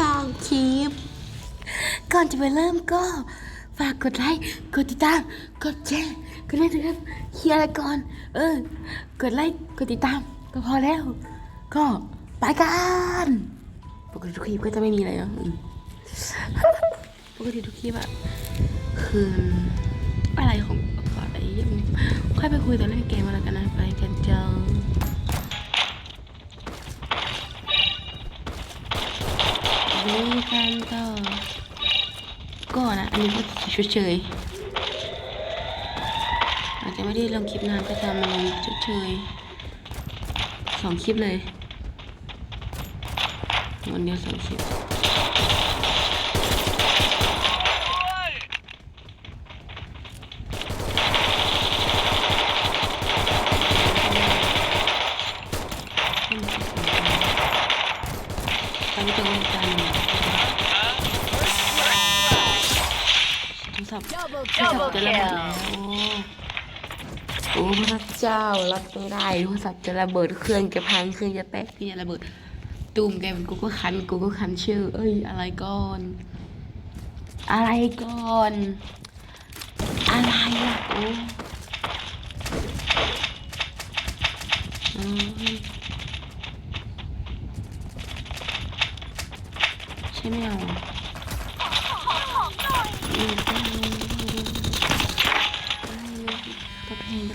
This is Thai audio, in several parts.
สองคลิป ก่อนจะไปเริ่มก็ ฝากกดไลค์ กดติดตาม กดแชร์ กดไลค์นะครับเคลียร์อะไรก่อน เออ กดไลค์ กดติดตาม ก็พอแล้ว ก็ไปกันปกติทุกคลิปก็จะไม่มีอะไรเนาะอืมปกติทุกคลิปอะคืออะไรของก่อะไรยังค่อยไปคุยตอนเล่นเกมมาแล้วกันนะไปกันเจ้า ดูกันต่อก็นะอันนี้ก็ชดเชยอาจจะไม่ได้ลงคลิปนานก็จะมาลงชดเชยสองคลิปเลยวันเดียวสองคลิปตอนนี้เป็นวันจัน ศัพท์โทรศัพท์จะระเบิดแล้วโอ้พระเจ้ารับไม่ได้โทรศัพท์จะระเบิดเครื่องจะพังเครื่องจะแตกเครื่องจะระเบิดตูมแกเป็นกูก็คันกูก็คันชื่อ เอ้ยอะไรก่อน อะไรก่อน อะไรล่ะโอ้เอ้ย ใช่ไหมเอาอืม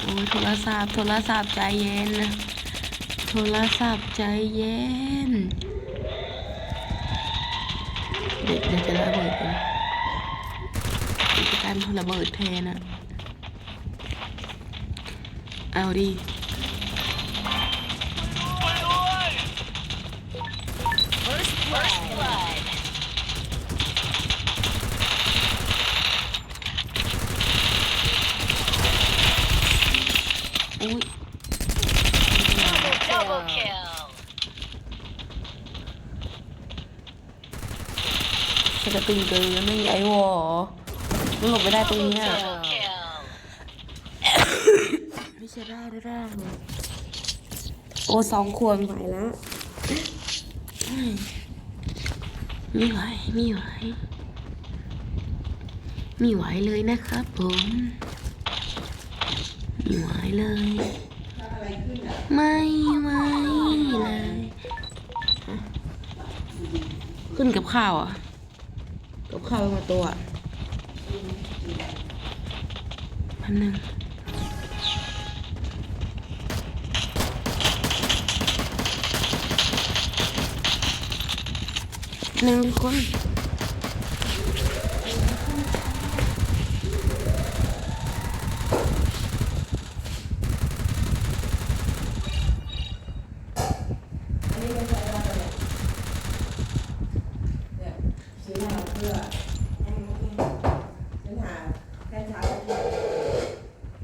โอ้ยโทรศัพท์โทรศัพท์ใจเย็นนะโทรศัพท์ใจเย็น เด็กเดี๋ยวจะระเบิดเลยกิจการระเบิดแทนอะเอาดิ จะตึงเกินไม่มีไอ้วอมันหลบไม่ได้ตรงเนี้ย Double kill. ไม่ใช่ได้ได้ได้โอ้สองขวดไหวแล้วไม่ไหวไม่ไหวไม่ไหวเลยนะครับผมไม่ไหวเลย ไม่ไหวเลยฮะขึ้นกับข้าวอะ กับข้าวมาตัวอะพันหนึ่งหนึ่งคนซื้อมาเพื่อฉันหาแค่เช้าเที่ยง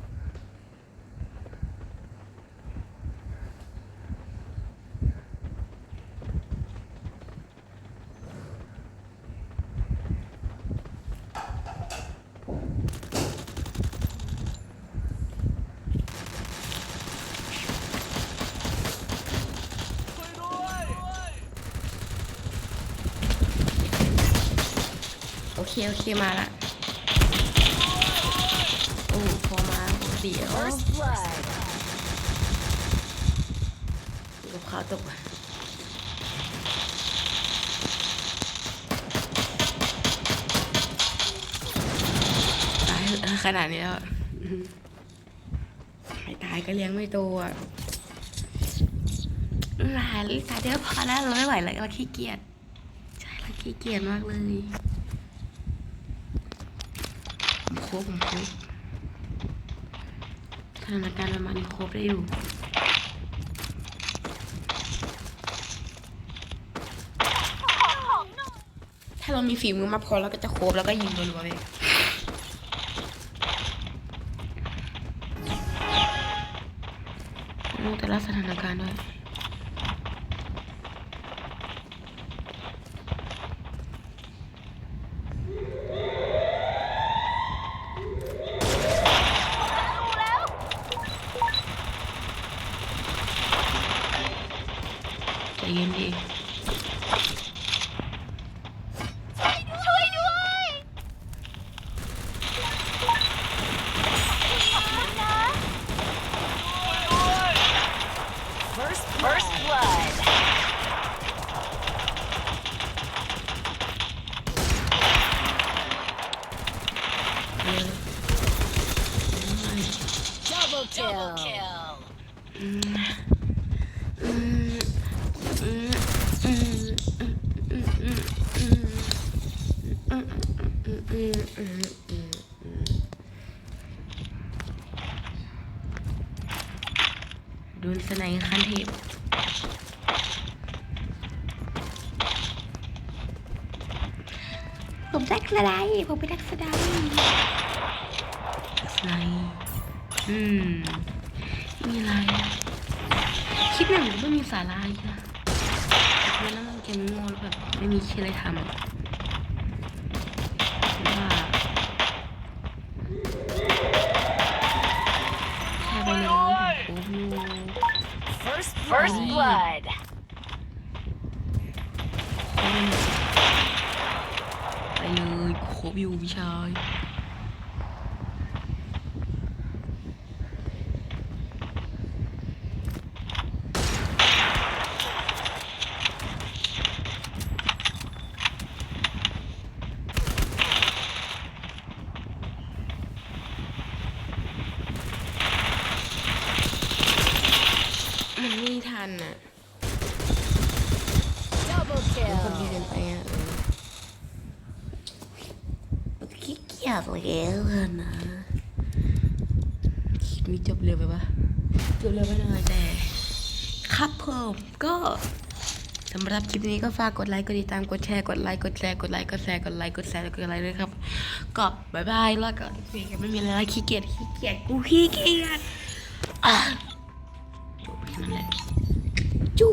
โอ เคโอเคมาละโอ้พอมาเดี๋ยว First blood. กับข้าวตกตายขนาดนี้แล้วไม่ตายก็เลี้ยงไม่โตอะหลานตายเดียวพอแล้วเราไม่ไหวแล้วเราขี้เกียจใช่เราขี้เกียจมากเลย ผมโคบผมโคบสถานการณ์ประมาณนี้โคบได้อยู่ถ้าเรามีฝีมือมาพอเราก็จะโคบแล้วก็ยิงรัวๆเลยรู้แต่ละสถานการณ์ด้วย First First blood. Double kill. Mm. สไนขั้นเทพผมแจ็คสไนผมเป็นแจ็คสไนสไนอืมไม่มีอะไร คลิปเนี่ยมันไม่มีสาระอีกนะมันนั่งเกมโง่แล้วแบบไม่มีชื่ออะไรทำ First, first blood. ไปเลยโคบอยู่พี่ชาย ออขี้เกียจแล้วนะคลิปนี้จบเร็วไปปะจบเร็วไปหน่อยแต่ ครับผมก็สำหรับคลิปนี้ก็ฝากกดไลค์กดติดตามกดแชร์กดไลค์กดแชร์กดไลค์กดแชร์กดไลค์กดแชร์กดไลค์ด้วยครับก็บายบายแล้วก็คุยกันไม่มีอะไรขี้เกียจขี้เกียจกูขี้เกียจอะนั่นแหละจู